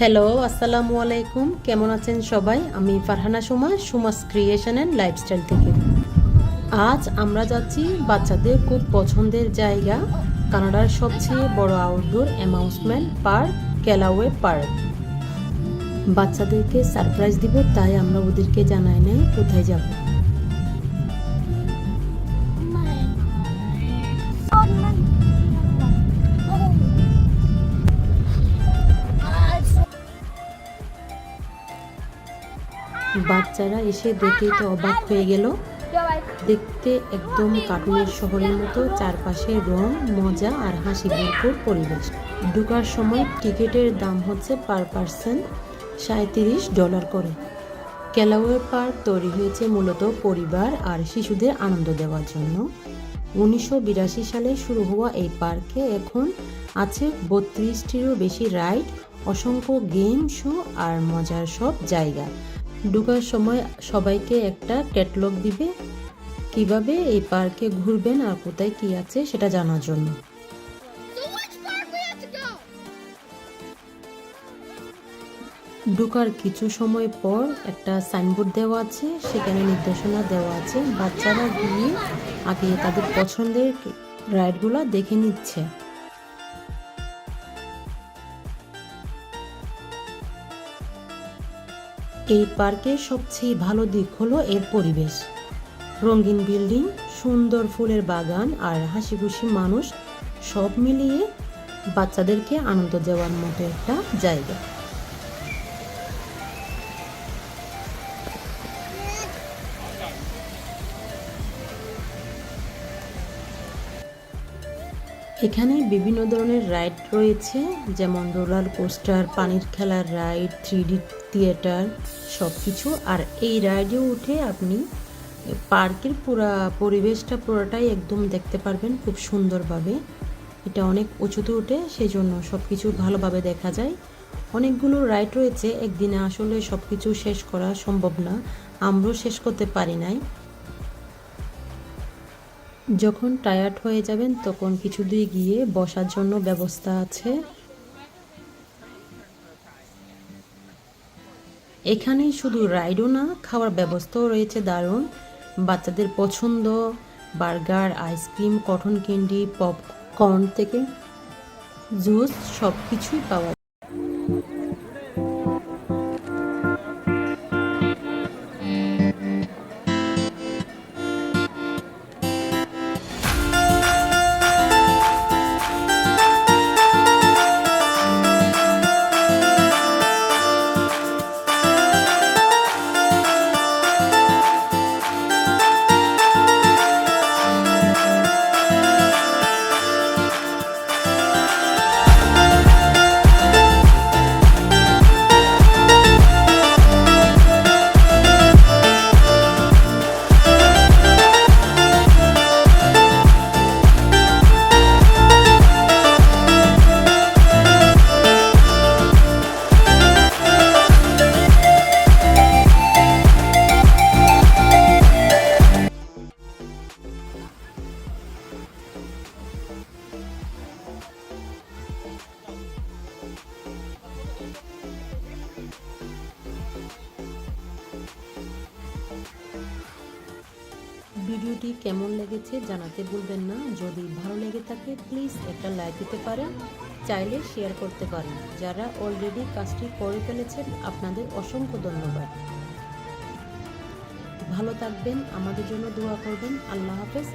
Hello আসসালামু আলাইকুম। কেমন আছেন সবাই? আমি Farhana Suma, Suma's creation and lifestyle থেকে। আজ আমরা যাচ্ছি বাচ্চাদের খুব পছন্দের জায়গা, কানাডার সবচেয়ে বড় outdoor amusement park Calaway park বাচ্চাদেরকে সারপ্রাইজ দিব, তাই আমরা ওদেরকে জানাই নাই কোথায় যাব। বাচ্চারা এসে দেখে তো অবাক হয়ে গেল। দেখতে একদম কার্টুনের শহরের মতো, চারপাশে রং, মজা আর হাসি, ভরপুর পরিবেশ। ঢুকার সময় টিকিটের দাম হচ্ছে পার পার্সন সাঁত্রিশ ডলার করে। ক্যালাওয়ে পার্ক তৈরি হয়েছে মূলত পরিবার আর শিশুদের আনন্দ দেওয়ার জন্য। উনিশশো বিরাশি সালে শুরু হওয়া এই পার্কে এখন আছে বত্রিশটিরও বেশি রাইড, অসংখ্য গেম শো আর মজার সব জায়গা। ঢোকার সময় সবাইকে একটা ক্যাটলগ দিবে কীভাবে এই পার্কে ঘুরবেন আর কোথায় কি আছে সেটা জানার জন্য? ঢোকার কিছু সময় পর একটা সাইনবোর্ড দেওয়া আছে সেখানে নির্দেশনা দেওয়া আছে। বাচ্চারা গিয়ে আগে তাদের পছন্দের রাইডগুলো দেখে নিচ্ছে। এই পার্কের সবচেয়ে ভালো দিক হলো এর পরিবেশ। রঙিন বিল্ডিং, সুন্দর ফুলের বাগান আর হাসি খুশি মানুষ সব মিলিয়ে বাচ্চাদেরকে আনন্দ দেওয়ার মতো একটা জায়গা। এখানে বিভিন্ন ধরনের রাইড রয়েছে, যেমন রোলার কোস্টার, পানির খেলার রাইড থ্রি থিয়েটার সব কিছু আর এই রাইডে উঠে আপনি পার্কের পুরা পরিবেশটা পুরোটাই একদম দেখতে পারবেন খুব সুন্দরভাবে। এটা অনেক উঁচুতে উঠে সেই জন্য সব কিছু ভালোভাবে দেখা যায়। অনেকগুলো রাইড রয়েছে, একদিনে আসলে সব কিছু শেষ করা সম্ভব না, আমরাও শেষ করতে পারি নাই। যখন টায়ার্ড হয়ে যাবেন তখন কিছু দিয়ে গিয়ে বসার জন্য ব্যবস্থা আছে। এখানে শুধু রাইডও না, খাওয়ার ব্যবস্থাও রয়েছে দারুণ। বাচ্চাদের পছন্দ, burger, ice cream, cotton candy, popcorn থেকে জুস সব কিছুই পাওয়া ভিডিওটি কেমন লেগেছে জানাতে ভুলবেন না। যদি ভালো লেগে থাকে প্লিজ একটা লাইক দিতে পারেন। চাইলে শেয়ার করতে পারেন। যারা অলরেডি কাজটি করে ফেলেছেন, আপনাদের অসংখ্য ধন্যবাদ। ভালো থাকবেন, আমাদের জন্য দোয়া করবেন। আল্লাহ হাফেজ।